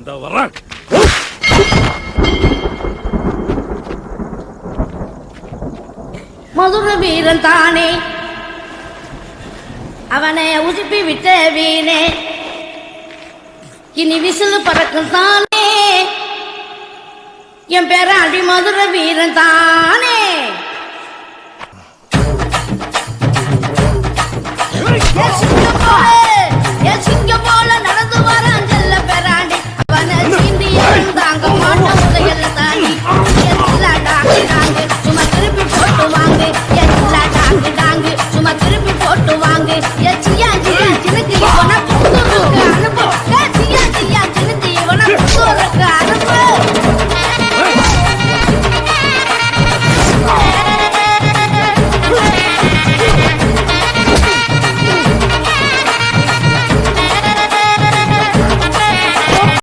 இந்த வர்றேன் மதுர வீரன் தானே அவனை உசுப்பி விட்ட வீணே. இனி விசிலு பறக்கும் தானே? என் பேர அடி மதுர வீரன் தானே ஏய்,